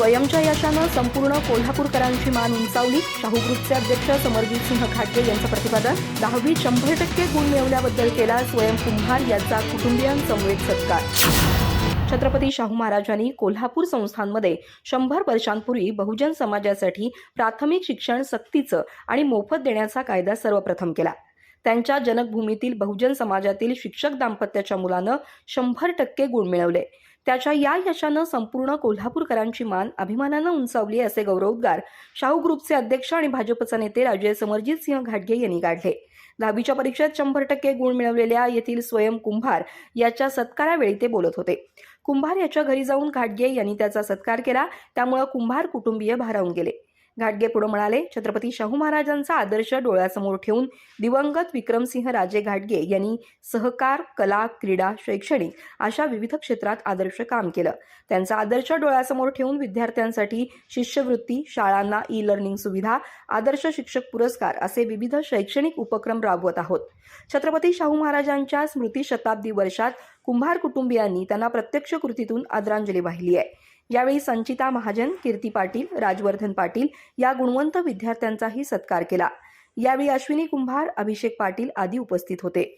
स्वयंच्या यशानं संपूर्ण कोल्हापूरकरांची मान उंचावली. शाहू ग्रुपचे अध्यक्ष समरजित सिंह खाटगे यांचं प्रतिपादन. दहावी शंभर टक्के गुण मिळवल्याबद्दल केला स्वयं कुंभार यांचा कुटुंबियांसमवेत सत्कार. छत्रपती शाहू महाराजांनी कोल्हापूर संस्थांमध्ये शंभर वर्षांपूर्वी बहुजन समाजासाठी प्राथमिक शिक्षण सक्तीचं आणि मोफत देण्याचा कायदा सर्वप्रथम केला. त्यांच्या जनकभूमीतील बहुजन समाजातील शिक्षक दाम्पत्याच्या मुलानं शंभर टक्के गुण मिळवले. त्याच्या या यशानं संपूर्ण कोल्हापूरकरांची मान अभिमानानं उंचावली असे गौरवोद्गार शाहू ग्रुपचे अध्यक्ष आणि भाजपचा नेते राजे समरजित सिंह घाटगे यांनी काढले. दहावीच्या परीक्षेत शंभर टक्के गुण मिळवलेल्या येथील स्वयं कुंभार याच्या सत्कारावेळी ते बोलत होते. कुंभार याच्या घरी जाऊन घाटगे यांनी त्याचा सत्कार केला. त्यामुळे कुंभार कुटुंबीय भारावून गेले. घाटगे पुढे म्हणाले छत्रपती शाहू महाराजांचा आदर्श डोळ्यासमोर ठेवून दिवंगत विक्रमसिंह राजे घाटगे यांनी सहकार कला क्रीडा शैक्षणिक अशा विविध क्षेत्रात आदर्श काम केलं. त्यांचा आदर्श डोळ्यासमोर ठेवून विद्यार्थ्यांसाठी शिष्यवृत्ती शाळांना ई लर्निंग सुविधा आदर्श शिक्षक पुरस्कार असे विविध शैक्षणिक उपक्रम राबवत आहोत. छत्रपती शाहू महाराजांच्या स्मृती शताब्दी वर्षात कुंभार कुटुंबियांनी त्यांना प्रत्यक्ष कृतीतून आदरांजली वाहिली आहे. यावेळी संचिता महाजन कीर्ती पाटील राजवर्धन पाटील या गुणवंत विद्यार्थ्यांचाही सत्कार केला. यावेळी अश्विनी कुंभार अभिषेक पाटील आदी उपस्थित होते.